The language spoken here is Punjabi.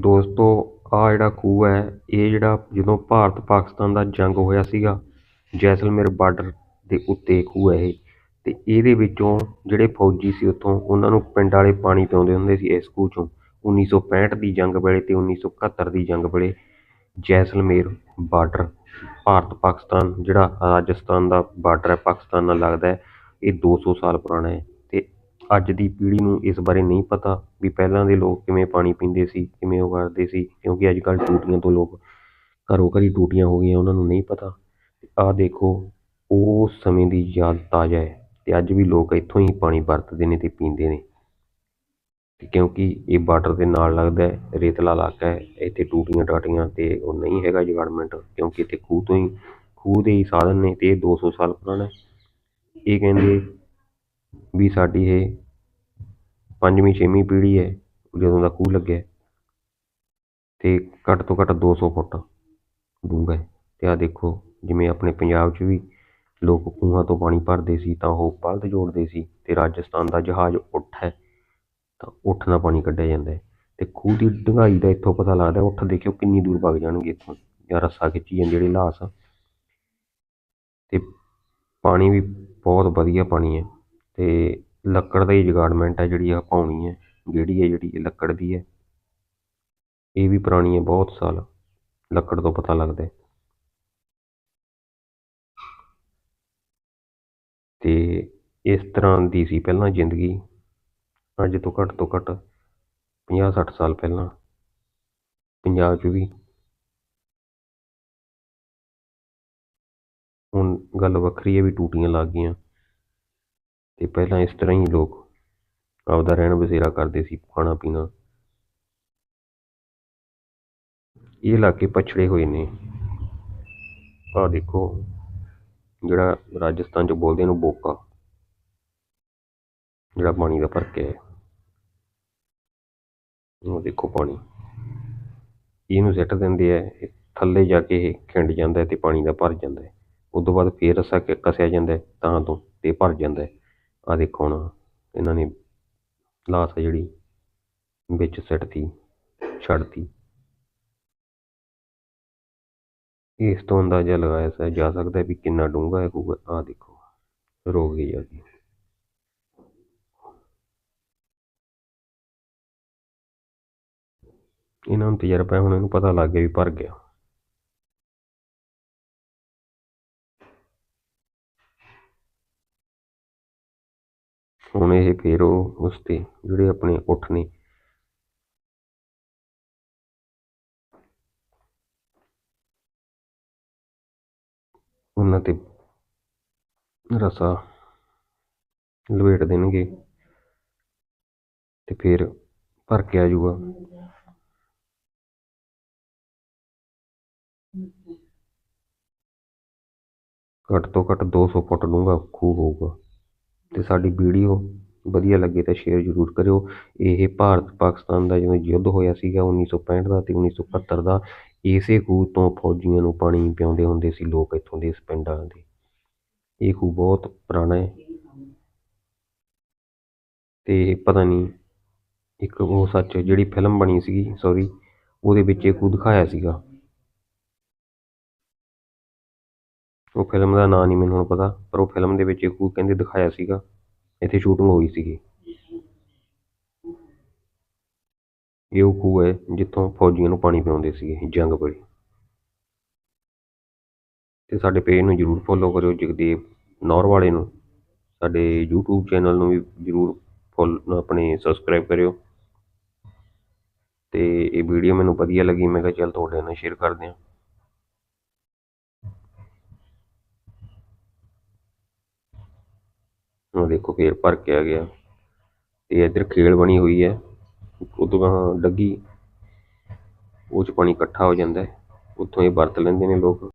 ਦੋਸਤੋ, ਆਹ ਜਿਹੜਾ ਖੂਹ ਹੈ, ਇਹ ਜਿਹੜਾ ਜਦੋਂ ਭਾਰਤ ਪਾਕਿਸਤਾਨ ਦਾ ਜੰਗ ਹੋਇਆ ਸੀਗਾ, ਜੈਸਲਮੇਰ ਬਾਰਡਰ ਦੇ ਉੱਤੇ ਖੂਹ ਹੈ ਇਹ। ਅਤੇ ਇਹਦੇ ਵਿੱਚੋਂ ਜਿਹੜੇ ਫੌਜੀ ਸੀ ਉੱਥੋਂ, ਉਹਨਾਂ ਨੂੰ ਪਿੰਡ ਵਾਲੇ ਪਾਣੀ ਪਿਆਉਂਦੇ ਹੁੰਦੇ ਸੀ ਇਸ ਖੂਹ ਚੋਂ। 1965 ਦੀ ਜੰਗ ਵੇਲੇ ਅਤੇ ਉੱਨੀ ਸੌ ਇਕਹੱਤਰ ਦੀ ਜੰਗ ਵੇਲੇ ਜੈਸਲਮੇਰ ਬਾਰਡਰ, ਭਾਰਤ ਪਾਕਿਸਤਾਨ, ਜਿਹੜਾ ਰਾਜਸਥਾਨ ਦਾ ਬਾਰਡਰ ਹੈ, ਪਾਕਿਸਤਾਨ ਨਾਲ ਲੱਗਦਾ ਇਹ ਦੋ ਸੌ ਸਾਲ ਪੁਰਾਣਾ ਹੈ। ਅੱਜ ਦੀ ਪੀੜ੍ਹੀ ਨੂੰ ਇਸ ਬਾਰੇ ਨਹੀਂ ਪਤਾ ਵੀ ਪਹਿਲਾਂ ਦੇ ਲੋਕ ਕਿਵੇਂ ਪਾਣੀ ਪੀਂਦੇ ਸੀ, ਕਿਵੇਂ ਉਹ ਕਰਦੇ ਸੀ, ਕਿਉਂਕਿ ਅੱਜ ਕੱਲ੍ਹ ਟੂਟੀਆਂ ਤੋਂ ਲੋਕ ਘਰੋਂ ਘਰੀ ਟੂਟੀਆਂ ਹੋ ਗਈਆਂ, ਉਹਨਾਂ ਨੂੰ ਨਹੀਂ ਪਤਾ। ਆਹ ਦੇਖੋ, ਉਹ ਸਮੇਂ ਦੀ ਯਾਦ ਤਾਜ਼ਾ ਹੈ ਅਤੇ ਅੱਜ ਵੀ ਲੋਕ ਇੱਥੋਂ ਹੀ ਪਾਣੀ ਵਰਤਦੇ ਨੇ ਅਤੇ ਪੀਂਦੇ ਨੇ। ਤੇ ਕਿਉਂਕਿ ਇਹ ਬਾਰਡਰ ਦੇ ਨਾਲ ਲੱਗਦਾ ਰੇਤਲਾ ਇਲਾਕਾ ਹੈ, ਇੱਥੇ ਟੂਟੀਆਂ ਟਾਟੀਆਂ ਅਤੇ ਉਹ ਨਹੀਂ ਹੈਗਾ ਜਗਾੜਮੈਂਟ, ਕਿਉਂਕਿ ਇੱਥੇ ਖੂਹ ਤੋਂ ਹੀ, ਖੂਹ ਦੇ ਹੀ ਸਾਧਨ ਨੇ ਅਤੇ ਇਹ ਦੋ ਸੌ ਸਾਲ ਪੁਰਾਣਾ ਇਹ ਕਹਿੰਦੇ ਵੀ ਸਾਡੀ ਇਹ ਪੰਜਵੀਂ, ਛੇਵੀਂ ਪੀੜ੍ਹੀ ਹੈ, ਜਦੋਂ ਦਾ ਖੂਹ ਲੱਗਿਆ ਤੇ ਘੱਟ ਤੋਂ ਘੱਟ 200 ਫੁੱਟ ਡੂੰਘਾ ਹੈ। ਤੇ ਆਹ ਦੇਖੋ, ਜਿਵੇਂ ਆਪਣੇ ਪੰਜਾਬ 'ਚ ਵੀ ਲੋਕ ਖੂਹਾਂ ਤੋਂ ਪਾਣੀ ਭਰਦੇ ਸੀ, ਤਾਂ ਉਹ ਬਲਦ ਜੋੜਦੇ ਸੀ ਤੇ ਰਾਜਸਥਾਨ ਦਾ ਜਹਾਜ਼ ਉੱਠ ਹੈ, ਤਾਂ ਉੱਠ ਨਾਲ ਪਾਣੀ ਕੱਢਿਆ ਜਾਂਦਾ ਹੈ। ਤੇ ਖੂਹ ਦੀ ਡੂੰਘਾਈ ਦਾ ਇੱਥੋਂ ਪਤਾ ਲੱਗਦਾ, ਉੱਠ ਦੇਖਿਓ ਕਿੰਨੀ ਦੂਰ ਵਗ ਜਾਣਗੇ ਇੱਥੋਂ, ਜਾਂ ਰੱਸਾ ਖਿੱਚੀ ਜਾਂਦੇ ਜਿਹੜੇ ਲਾਸ ਤੇ ਪਾਣੀ ਵੀ ਬਹੁਤ ਵਧੀਆ ਪਾਣੀ ਹੈ। ਤੇ ਲੱਕੜ ਦਾ ਹੀ ਜਗਾੜਮੈਂਟ ਹੈ ਜਿਹੜੀ ਆ ਪਾਉਣੀ ਹੈ ਜਿਹੜੀ ਹੈ ਜਿਹੜੀ, ਇਹ ਲੱਕੜ ਦੀ ਹੈ। ਇਹ ਵੀ ਪੁਰਾਣੀ ਹੈ ਬਹੁਤ ਸਾਲ, ਲੱਕੜ ਤੋਂ ਪਤਾ ਲੱਗਦਾ ਹੈ। ਤੇ ਇਸ ਤਰ੍ਹਾਂ ਦੀ ਸੀ ਪਹਿਲਾਂ ਜ਼ਿੰਦਗੀ, ਅੱਜ ਤੋਂ ਘੱਟ ਤੋਂ ਘੱਟ 50 60 ਸਾਲ ਪਹਿਲਾਂ ਪੰਜਾਬ 'ਚ ਵੀ ਹੁਣ ਗੱਲ ਵੱਖਰੀ ਹੈ ਵੀ ਟੂਟੀਆਂ ਲੱਗ ਗਈਆਂ। ਅਤੇ ਪਹਿਲਾਂ ਇਸ ਤਰ੍ਹਾਂ ਹੀ ਲੋਕ ਆਪਦਾ ਰਹਿਣ ਬਸੇਰਾ ਕਰਦੇ ਸੀ, ਖਾਣਾ ਪੀਣਾ। ਇਹ ਇਲਾਕੇ ਪਛੜੇ ਹੋਏ ਨੇ। ਆਹ ਦੇਖੋ, ਜਿਹੜਾ ਰਾਜਸਥਾਨ 'ਚ ਬੋਲਦੇ ਇਹਨੂੰ ਬੋਕਾ। ਜਿਹੜਾ ਪਾਣੀ ਦਾ ਫ਼ਰਕ ਹੈ। ਉਹ ਦੇਖੋ ਪਾਣੀ। ਇਹਨੂੰ ਸਿੱਟ ਦਿੰਦੇ ਆ, ਇਹ ਥੱਲੇ ਜਾ ਕੇ ਇਹ ਖਿੰਡ ਜਾਂਦਾ ਹੈ ਤੇ ਪਾਣੀ ਦਾ ਭਰ ਜਾਂਦਾ ਹੈ। ਉਸ ਤੋਂ ਬਾਅਦ ਫੇਰ ਰੱਸਾ ਕ- ਕੱਸਿਆ ਜਾਂਦਾ ਤਾਂ ਤੋਂ ਤੇ ਭਰ ਜਾਂਦਾ ਹੈ ਆਹ ਦੇਖੋ ਹੁਣ, ਇਹਨਾਂ ਨੇ ਲਾਸ ਆ ਜਿਹੜੀ ਵਿੱਚ ਸਿੱਟਤੀ, ਛੱਡਤੀ। ਇਸ ਤੋਂ ਅੰਦਾਜ਼ਾ ਲਗਾਇਆ ਜਾ ਸਕਦਾ ਵੀ ਕਿੰਨਾ ਡੂੰਘਾ ਹੈ ਖੂਹ ਆਹ ਦੇਖੋ ਰੋ ਗਈ ਆ ਜੀ। ਇਹਨਾਂ ਨੂੰ ਤਜਰਬਾ ਹੁਣ ਇਹਨੂੰ ਪਤਾ ਲੱਗ ਗਿਆ ਵੀ ਭਰ ਗਿਆ। ਹੁਣ ਇਹ ਫਿਰ ਉਹ ਉਸ ਤੇ, ਜਿਹੜੇ ਆਪਣੇ ਉੱਠ ਨੇ। ਉਹਨਾਂ ਤੇ ਰਸਾ ਲਵੇਟ ਦੇਣਗੇ ਤੇ ਫਿਰ ਭਰ ਕੇ ਆ ਜੂਗਾ ਘੱਟ ਤੋਂ ਘੱਟ 200 ਫੁੱਟ ਡੂੰਘਾ ਖੂਹ ਹੋਊਗਾ। ਅਤੇ ਸਾਡੀ ਵੀਡੀਓ ਵਧੀਆ ਲੱਗੇ ਤਾਂ ਸ਼ੇਅਰ ਜ਼ਰੂਰ ਕਰਿਓ। ਇਹ ਭਾਰਤ ਪਾਕਿਸਤਾਨ ਦਾ ਜਦੋਂ ਯੁੱਧ ਹੋਇਆ ਸੀਗਾ 1965 ਦਾ ਅਤੇ ਉੱਨੀ ਸੌ ਇਕਹੱਤਰ ਦਾ, ਇਸੇ ਖੂਹ ਤੋਂ ਫੌਜੀਆਂ ਨੂੰ ਪਾਣੀ ਪਿਆਉਂਦੇ ਹੁੰਦੇ ਸੀ ਲੋਕ ਇੱਥੋਂ ਦੇ ਇਸ ਪਿੰਡਾਂ ਦੇ। ਇਹ ਖੂਹ ਬਹੁਤ ਪੁਰਾਣਾ ਹੈ। ਅਤੇ ਪਤਾ ਨਹੀਂ ਇੱਕ ਉਹ ਸੱਚ ਜਿਹੜੀ ਫਿਲਮ ਬਣੀ ਸੀਗੀ ਸੋਰੀ ਉਹਦੇ ਵਿੱਚ ਇਹ ਖੂਹ ਦਿਖਾਇਆ ਸੀਗਾ। ਉਹ ਫਿਲਮ ਦਾ ਨਾਂ ਨਹੀਂ ਮੈਨੂੰ ਹੁਣ ਪਤਾ, ਪਰ ਉਹ ਫਿਲਮ ਦੇ ਵਿੱਚ ਇਹ ਖੂਹ ਕਹਿੰਦੇ ਦਿਖਾਇਆ ਸੀਗਾ, ਇੱਥੇ ਸ਼ੂਟਿੰਗ ਹੋਈ ਸੀਗੀ। ਇਹ ਉਹ ਖੂਹ ਹੈ ਜਿੱਥੋਂ ਫੌਜੀਆਂ ਨੂੰ ਪਾਣੀ ਪਿਆਉਂਦੇ ਸੀਗੇ, ਜੰਗ ਵੇਲੇ ਤੇ ਸਾਡੇ ਪੇਜ ਨੂੰ ਜਰੂਰ ਫੋਲੋ ਕਰਿਓ ਜਗਦੇਵ ਨੌਰ ਵਾਲੇ ਨੂੰ। ਸਾਡੇ YouTube ਚੈਨਲ ਨੂੰ ਵੀ ਜਰੂਰ ਫੋਲ, ਆਪਣੇ ਸਬਸਕ੍ਰਾਈਬ ਕਰਿਓ। ਤੇ ਇਹ ਵੀਡੀਓ ਮੈਨੂੰ ਵਧੀਆ ਲੱਗੀ, ਮੈਂ ਕਿਹਾ ਚੱਲ ਤੁਹਾਡੇ ਨਾਲ ਸ਼ੇਅਰ ਕਰਦੇ ਹਾਂ। ਹੁਣ ਦੇਖੋ ਫੇਰ ਭਰ ਕੇ ਆ ਗਿਆ। ਤੇ ਇੱਧਰ ਖੇਲ ਬਣੀ ਹੋਈ ਹੈ। ਉਦੋਂ ਗਾਹਾਂ ਡੱਗੀ। ਉਹ 'ਚ ਪਾਣੀ ਇਕੱਠਾ ਹੋ ਜਾਂਦਾ ਉੱਥੋਂ ਇਹ ਵਰਤ ਲੈਂਦੇ ਨੇ ਲੋਕ।